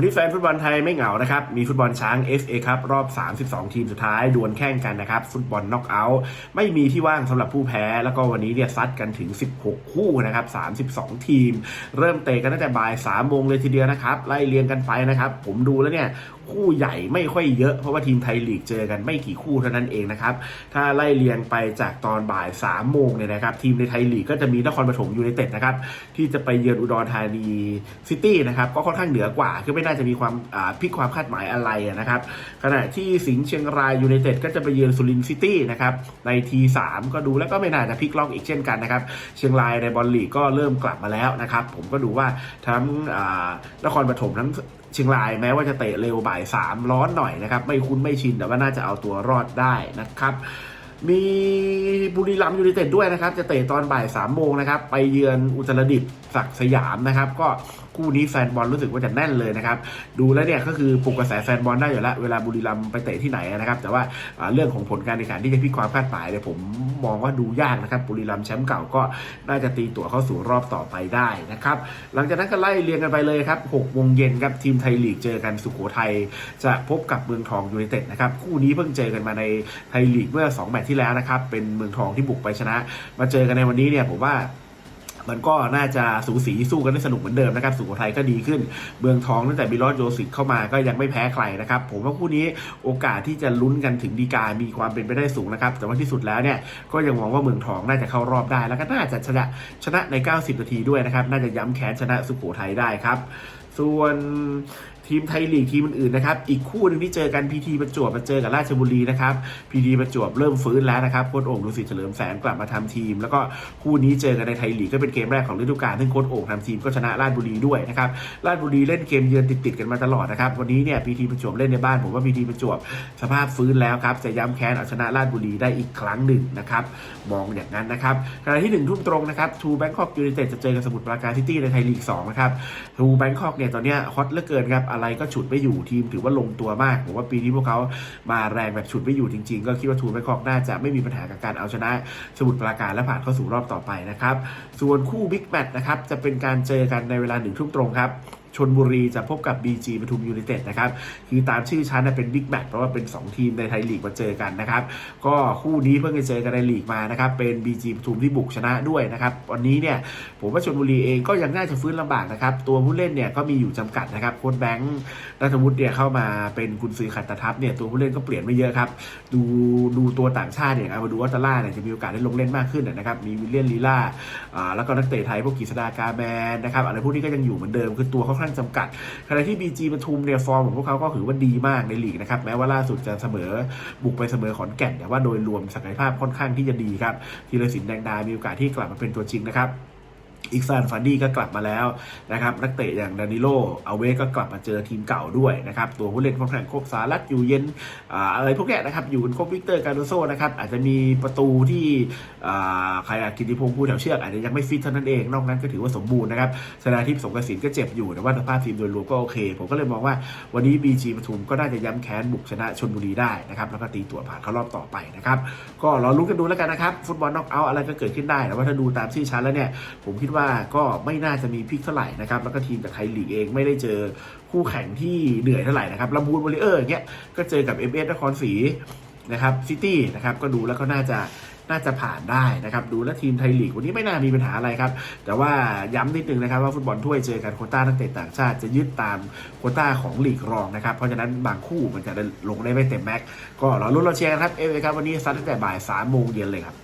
วันนี้แฟนฟุตบอลไทยไม่เหงานะครับ มีฟุตบอลช้าง FA ครับรอบ 32 ทีมสุดท้ายดวลแข่งกันนะครับ ฟุตบอลน็อกเอาท์ไม่มีที่ว่างสำหรับผู้แพ้ แล้วก็วันนี้เนี่ยซัดกันถึง 16 คู่นะครับ 32 ทีม เริ่มเตะกันตั้งแต่บ่าย3โมงเลยทีเดียวนะครับ ไล่เรียงกันไปนะครับ ผมดูแล้วเนี่ยคู่ใหญ่ไม่ค่อยเยอะเพราะว่าทีมไทยลีกเจอกันไม่กี่คู่เท่านั้นเองนะครับ ถ้าไล่เรียงไปจากตอนบ่าย3ามโมงเนี่ยนะครับ ทีมในไทยลีกก็จะมีนครปฐมยูไนเต็ดนะครับที่จะไปเยือนอุดรธานีซิตี้นะครับก็ค่อนข้างเหนือกว่าคือไม่น่าจะมีความพลิกความคาดหมายอะไรนะครับ ขณะที่สิงห์เชียงรายยูไนเต็ดก็จะไปเยือนสุรินทร์ซิตี้นะครับในทีสามก็ดูแล้วก็ไม่น่าจะพลิกล็อกอีกเช่นกันนะครับ เชียงรายในบอลลีกก็เริ่มกลับมาแล้วนะครับ ผมก็ดูว่าทั้งนครปฐมทั้งเชียงรายแม้ว่าจะเตะเร็วบ่ายสามร้อนหน่อยนะครับ ไม่คุ้นไม่ชินแต่ว่าน่าจะเอาตัวรอดได้นะครับมีบุรีรัมย์ยูไนเต็ดด้วยนะครับ จะเตะตอนบ่ายสามโมงนะครับ ไปเยือนอุตรดิตถ์ศักสยามนะครับ ก็คู่นี้แฟนบอลรู้สึกว่าจะแน่นเลยนะครับดูแล้วเนี่ยก็คือปลุกกระแสแฟนบอลได้อยู่แล้วเวลาบุรีรัมย์ไปเตะที่ไหนนะครับ แต่ว่าเรื่องของผลการแข่งขันที่จะพิความคาดหมายเนี่ยผมมองว่าดูยากนะครับบุรีรัมย์แชมป์เก่าก็น่าจะตีตั๋วเข้าสู่รอบต่อไปได้นะครับหลังจากนั้นก็ไล่เรียงกันไปเลยครับ6โมงเย็นครับทีมไทยลีกเจอกันสุโขทัยจะพบกับเมืองทองยูไนเต็ดนะครับคู่นี้เพิ่งเจอกันมาในไทยลีกเมื่อ 2 แมตช์ที่แล้วนะครับเป็นเมืองทองที่บุกไปชนะ มาเจอกันในวันนี้เนี่ยผมว่า มันก็น่าจะสูสีสู้กันได้สนุกเหมือนเดิมนะครับสุโขทัยก็ดีขึ้น เมืองทองตั้งแต่บิลอดโยสิกเข้ามาก็ยังไม่แพ้ใครนะครับ ผมว่าคู่นี้โอกาสที่จะลุ้นกันถึงดีกามีความเป็นไปได้สูงนะครับ แต่ว่าที่สุดแล้วเนี่ยก็ยังมองว่าเมืองทองน่าจะเข้ารอบได้ แล้วก็น่าจะชนะชนะใน 90 นาทีด้วยนะครับ น่าจะย้ำแค้นชนะสุโขทัยได้ครับส่วนทีมไทยลีกทีมอื่นๆนะครับ อีกคู่หนึ่งที่เจอกันพีทีประจวบมาเจอกับราชบุรีนะครับพีทีประจวบเริ่มฟื้นแล้วนะครับโค้ชโอ่งดุสิตเฉลิมแสนกลับมาทำทีม แล้วก็คู่นี้เจอกันในไทยลีกก็เป็นเกมแรกของฤดูกาลซึ่งโค้ชโอ่งทำทีมก็ชนะราชบุรีด้วยนะครับราชบุรีเล่นเกมเยือนติดๆกันมาตลอดนะครับวันนี้เนี่ยพีทีประจวบเล่นในบ้านผมว่าพีทีประจวบสภาพฟื้นแล้วครับจะย้ำแค้นเอาชนะราชบุรีได้อีกครั้งหนึ่งนะครับมองอย่างนั้นนะครับขณะที่หนึ่งทุ่มตรงนะครับทูแบงคอกยูไนเต็ดจะเจอกับสมุทรปราการซิตี้ในไทยลีก2นะครับทูแบงคอกเนี่ยตอนนี้ฮอตเหลือเกินครับอะไรก็ฉุดไม่อยู่ทีมถือว่าลงตัวมากผมว่าปีนี้พวกเขามาแรงแบบฉุดไม่อยู่จริง ๆ ก็คิดว่าทูแบงคอกน่าจะไม่มีปัญหากับการเอาชนะสมุทรปราการและผ่านเข้าสู่รอบต่อไปนะครับส่วนคู่บิ๊กแมตช์นะครับจะเป็นการเจอกันในเวลาหนึ่งทุ่มตรงครับ ชนบุรีจะพบกับ BG ปทุมยูไนเต็ดนะครับ คือตามชื่อชั้นเป็นบิ๊กแมตช์เพราะว่าเป็น 2 ทีมในไทยลีกมาเจอกันนะครับ ก็คู่นี้เพิ่งจะเจอกันในลีกมานะครับ เป็น BG ปทุมที่บุกชนะด้วยนะครับ วันนี้เนี่ยผมว่าชนบุรีเองก็ยังน่าจะฟื้นลำบากนะครับ ตัวผู้เล่นเนี่ยก็มีอยู่จำกัดนะครับ โค้ชแบงค์รัฐวุฒิเนี่ยเข้ามาเป็นกุนซือขัดตะทับเนี่ยตัวผู้เล่นก็เปลี่ยนไม่เยอะครับ ดูดูตัวต่างชาติเนี่ยอามาดูวัตตาล่าเนี่ยจะมีโอกาสได้ลงเล่นมากขึ้นนะครับ มีวิลเลียนลีล่าอ่าแล้วก็นักเตะไทยพวกกฤษดากาแมนนะครับอะไรพวกนี้ก็ยังอยู่เหมือนเดิมคือตัวเขาข้างจำกัดขณะที่ BG ปทุมเนี่ยฟอร์มของพวกเขาก็ถือว่าดีมากในลีกนะครับแม้ว่าล่าสุดจะเสมอบุกไปเสมอขอนแก่นแต่ว่าโดยรวมศักยภาพค่อนข้างที่จะดีครับทีละสินแดงดามีโอกาสที่กลับมาเป็นตัวจริงนะครับ อีกซานฟันดี้ก็กลับมาแล้วนะครับนักเตะอย่างดานิโลเอาเวก็กลับมาเจอทีมเก่าด้วยนะครับตัวผู้เล่นค่อนข้างครบสารัตอยู่เย็นอะไรพวกนี้นะครับอยู่กันครบวิกเตอร์การโดโซนะครับอาจจะมีประตูที่ใครอะกิติพงศ์ผู้แถวเชือกอาจจะยังไม่ฟิตเท่านั้นเอง นอกนั้นก็ถือว่าสมบูรณ์นะครับชนะทิพย์สงกระสินก็เจ็บอยู่แต่ว่าสภาพทีมโดยรวมก็โอเค ผมก็เลยมองว่าวันนี้ BG ปทุมก็น่าจะย้ำแค้นบุกชนะชนบุรีได้นะครับแล้วก็ตีตัวผ่านเข้ารอบต่อไปนะครับก็รอลุ้นกันดูแล้วกันนะครับฟุตบอลน็อกเอาท์อะไรก็เกิดขึ้นได้แต่ว่าถ้าดูตามชื่อชั้นแล้วเนี่ยผมคิดว่าก็ไม่น่าจะมีพลิกเท่าไหร่นะครับแล้วก็ทีมจากไทยลีกเองไม่ได้เจอคู่แข่งที่เหนื่อยเท่าไหร่นะครับลำพูนบริเออร์อย่างเงี้ยก็เจอกับ m อ s นครศรีนะครับซิตี้นะครับก็ดูแล้วก็น่าจะน่าจะผ่านได้นะครับ ดูแล้วทีมไทยลีกวันนี้ไม่น่ามีปัญหาอะไรครับ แต่ว่าย้ำนิดนึงนะครับว่าฟุตบอลถ้วยเจอกันโคต้านักเตะต่างชาติจะยึดตามโคต้าของลีกรองนะครับ เพราะฉะนั้นบางคู่มันจะลงได้ไม่เต็มแม็กซ์ก็รอรุ้นเราเชียร์ครับเอฟครับวันนี้ซัดตั้งแต่บ่ายสามโมงเย็นเลยครับ